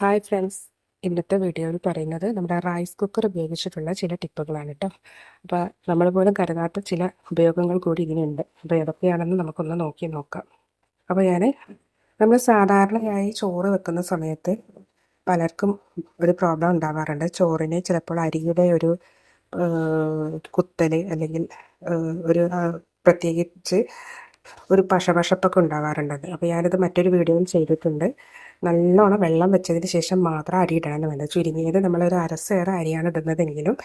Hi friends ഇന്നത്തെ വീഡിയോയിൽ പറയുന്നത് നമ്മുടെ റൈസ് കുക്കർ ഉപയോഗിച്ചിട്ടുള്ള ചില ടിപ്പുകളാണ് കേട്ടോ അപ്പോൾ നമ്മൾ പോലും കരുതാത്ത ചില ഉപയോഗങ്ങൾ കൂടി ഇതിനുണ്ട് അപ്പോൾ ഏതൊക്കെയാണെന്ന് നമുക്കൊന്ന് നോക്കി നോക്കാം. അപ്പോൾ ഞാൻ നമ്മൾ സാധാരണയായി ചോറ് വെക്കുന്ന സമയത്ത് പലർക്കും ഒരു പ്രോബ്ലം ഉണ്ടാവാറുണ്ട്. ചോറിന് ചിലപ്പോൾ അരിയുടെ ഒരു കുത്തൽ അല്ലെങ്കിൽ ഒരു പ്രത്യേകിച്ച് ഒരു പശപശപ്പൊക്കെ ഉണ്ടാവാറുണ്ട്. അപ്പോൾ ഞാനത് മറ്റൊരു വീഡിയോയിൽ ചെയ്തിട്ടുണ്ട്. നല്ലോണം വെള്ളം വെച്ചതിന് ശേഷം മാത്രം അരി ഇടണം വേണ്ടത്. ചുരുങ്ങിയത് നമ്മളൊരു അരസേറെ അരിയാണ് ഇടുന്നതെങ്കിലും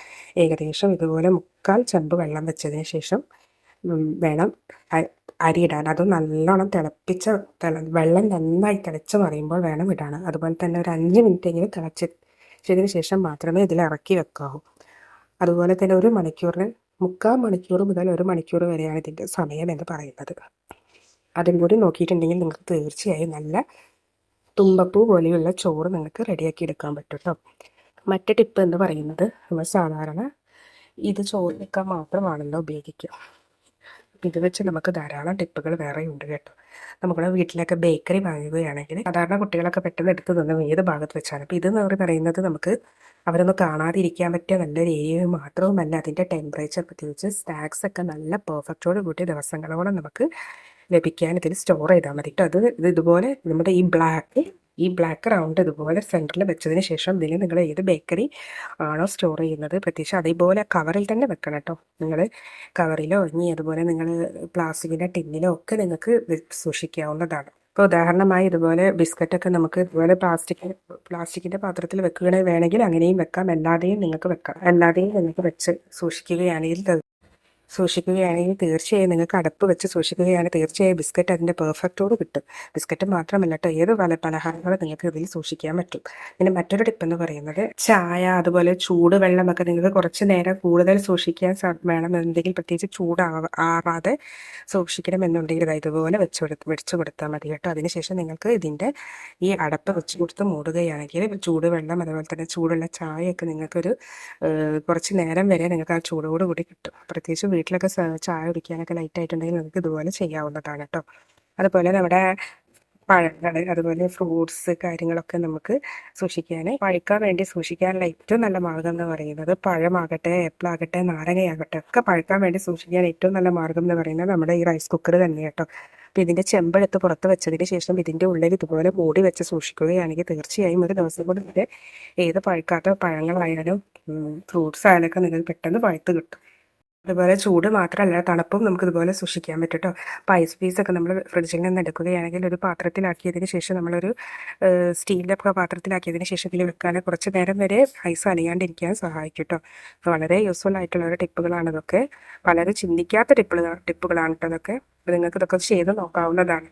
ഏകദേശം ഇതുപോലെ മുക്കാൽ ചെമ്പ് വെള്ളം വെച്ചതിന് ശേഷം വേണം അരി ഇടാൻ അത് നല്ലോണം തിളപ്പിച്ച വെള്ളം നന്നായി തിളച്ച് മറിയുമ്പോൾ വേണം ഇടാൻ. അതുപോലെ തന്നെ ഒരു അഞ്ച് മിനിറ്റ് എങ്കിലും തിളച്ചതിന് ശേഷം മാത്രമേ ഇതിൽ ഇറക്കി വെക്കാവൂ. അതുപോലെ തന്നെ ഒരു മണിക്കൂറിന് മുക്കാൽ മണിക്കൂർ മുതൽ ഒരു മണിക്കൂർ വരെയാണ് ഇതിന്റെ സമയം എന്ന് പറയുന്നത്. അതും കൂടി നോക്കിയിട്ടുണ്ടെങ്കിൽ നിങ്ങൾക്ക് തീർച്ചയായും നല്ല തുമ്പപ്പൂ പോലെയുള്ള ചോറ് നിങ്ങൾക്ക് റെഡിയാക്കി എടുക്കാൻ പറ്റും കേട്ടോ മറ്റേ ടിപ്പ് എന്ന് പറയുന്നത് നമ്മൾ സാധാരണ ഇത് ചോറ് വെക്കാൻ മാത്രമാണല്ലോ ഉപയോഗിക്കുക. ഇത് വെച്ച് നമുക്ക് ധാരാളം ടിപ്പുകൾ വേറെ ഉണ്ട് കേട്ടോ. നമ്മുടെ വീട്ടിലൊക്കെ ബേക്കറി വാങ്ങുകയാണെങ്കിൽ സാധാരണ കുട്ടികളൊക്കെ പെട്ടെന്ന് എടുത്ത് നിന്നും ഏത് ഭാഗത്ത് വെച്ചാണ് അപ്പോൾ ഇതെന്ന് പറയുന്നത് നമുക്ക് അവരൊന്ന് കാണാതിരിക്കാൻ പറ്റിയ നല്ലൊരു ഏരിയ മാത്രവുമല്ല അതിന്റെ ടെമ്പറേച്ചർ പ്രത്യേകിച്ച് സ്നാക്സ് ഒക്കെ നല്ല പെർഫെക്റ്റോട് കൂട്ടിയ ദിവസങ്ങളോളം നമുക്ക് ലഭിക്കാൻ ഇതിൽ സ്റ്റോർ ചെയ്താൽ മതി. കേട്ടോ അത് ഇത് ഇതുപോലെ നമ്മുടെ ഈ ബ്ലാക്ക് ഈ ബ്ലാക്ക് റൗണ്ട് ഇതുപോലെ സെന്ററിൽ വെച്ചതിന് ശേഷം ഇതിൽ നിങ്ങൾ ഏത് ബേക്കറി ആണോ സ്റ്റോർ ചെയ്യുന്നത് പ്രത്യേകിച്ച് അതേപോലെ കവറിൽ തന്നെ വെക്കണം കേട്ടോ നിങ്ങൾ കവറിലോ ഇനി അതുപോലെ നിങ്ങൾ പ്ലാസ്റ്റിക്കിന്റെ ടിന്നിലോ ഒക്കെ നിങ്ങൾക്ക് സൂക്ഷിക്കാവുന്നതാണ്. ഇപ്പോൾ ഉദാഹരണമായി ഇതുപോലെ ബിസ്ക്കറ്റൊക്കെ നമുക്ക് ഇതുപോലെ പ്ലാസ്റ്റിക് പ്ലാസ്റ്റിക്കിന്റെ പാത്രത്തിൽ വെക്കുകയാണെങ്കിൽ വേണമെങ്കിൽ അങ്ങനെയും വെക്കാം. അല്ലാതെയും നിങ്ങൾക്ക് വെക്കാം. അല്ലാതെയും നിങ്ങൾക്ക് വെച്ച് സൂക്ഷിക്കുകയാണെങ്കിൽ സൂക്ഷിക്കുകയാണെങ്കിൽ തീർച്ചയായും നിങ്ങൾക്ക് അടപ്പ് വെച്ച് സൂക്ഷിക്കുകയാണെങ്കിൽ തീർച്ചയായും ബിസ്ക്കറ്റ് അതിന്റെ പെർഫെക്റ്റോട് കിട്ടും. ബിസ്ക്കറ്റ് മാത്രമല്ല കേട്ടോ ഏത് പല പലഹാരങ്ങളും നിങ്ങൾക്ക് ഇതിൽ സൂക്ഷിക്കാൻ പറ്റും. പിന്നെ മറ്റൊരു ടിപ്പ് എന്ന് പറയുന്നത് ചായ അതുപോലെ ചൂട് വെള്ളമൊക്കെ നിങ്ങൾക്ക് കുറച്ച് നേരം കൂടുതൽ സൂക്ഷിക്കാൻ വേണം. എന്തെങ്കിലും പ്രത്യേകിച്ച് ചൂട് ആറാതെ സൂക്ഷിക്കണം എന്നുണ്ടെങ്കിൽ ഇതുപോലെ വെച്ച് കൊടുത്ത് വെച്ച് കൊടുത്താൽ മതി കേട്ടോ. അതിനുശേഷം നിങ്ങൾക്ക് ഇതിന്റെ ഈ അടപ്പ് വെച്ച് കൊടുത്ത് മൂടുകയാണെങ്കിൽ ചൂടുവെള്ളം അതുപോലെ തന്നെ ചൂടുള്ള ചായയൊക്കെ നിങ്ങൾക്കൊരു കുറച്ച് നേരം വരെ നിങ്ങൾക്ക് ആ ചൂടോടുകൂടി കിട്ടും. പ്രത്യേകിച്ച് വീട്ടിലൊക്കെ ചായ കുടിക്കാനൊക്കെ ലൈറ്റ് ആയിട്ടുണ്ടെങ്കിൽ നിങ്ങൾക്ക് ഇതുപോലെ ചെയ്യാവുന്നതാണ് കേട്ടോ അതുപോലെ നമ്മുടെ പഴങ്ങൾ അതുപോലെ ഫ്രൂട്ട്സ് കാര്യങ്ങളൊക്കെ നമുക്ക് സൂക്ഷിക്കാൻ പഴുക്കാൻ വേണ്ടി സൂക്ഷിക്കാനുള്ള ഏറ്റവും നല്ല മാർഗം എന്ന് പറയുന്നത് പഴമാകട്ടെ ഏപ്പിളാകട്ടെ നാരങ്ങയാകട്ടെ ഒക്കെ പഴുക്കാൻ വേണ്ടി സൂക്ഷിക്കാൻ ഏറ്റവും നല്ല മാർഗം എന്ന് പറയുന്നത് നമ്മുടെ ഈ റൈസ് കുക്കർ തന്നെ കേട്ടോ അപ്പോൾ ഇതിന്റെ ചെമ്പെടുത്ത് പുറത്ത് വെച്ചതിന് ശേഷം ഇതിന്റെ ഉള്ളിൽ ഇതുപോലെ മൂടി വെച്ച് സൂക്ഷിക്കുകയാണെങ്കിൽ തീർച്ചയായും ഒരു ദിവസം കൊണ്ട് ഇതിന്റെ ഏത് പഴുക്കാത്ത പഴങ്ങളായാലും ഫ്രൂട്ട്സ് ആയാലൊക്കെ നിങ്ങൾക്ക് പെട്ടെന്ന് പഴുത്ത് കിട്ടും. അതുപോലെ ചൂട് മാത്രമല്ല തണുപ്പും നമുക്ക് ഇതുപോലെ സൂക്ഷിക്കാൻ പറ്റും കേട്ടോ അപ്പോൾ ഐസ് പീസൊക്കെ നമ്മൾ ഫ്രിഡ്ജിൽ നിന്ന് എടുക്കുകയാണെങ്കിൽ ഒരു പാത്രത്തിലാക്കിയതിന് ശേഷം നമ്മളൊരു സ്റ്റീലിന്റെ പാത്രത്തിലാക്കിയതിന് ശേഷം ഇതിൽ വെക്കാൻ കുറച്ച് നേരം വരെ ഐസ് അലിയാണ്ടിരിക്കാൻ സഹായിക്കും കേട്ടോ അപ്പോൾ വളരെ യൂസ്ഫുൾ ആയിട്ടുള്ള ഒരു ടിപ്പുകളാണ് ഇതൊക്കെ. പലരും ചിന്തിക്കാത്ത ടിപ്പുകൾ ടിപ്പുകളാണ് കേട്ടോ അപ്പോൾ നിങ്ങൾക്ക് ഇതൊക്കെ ചെയ്ത് നോക്കാവുന്നതാണ്.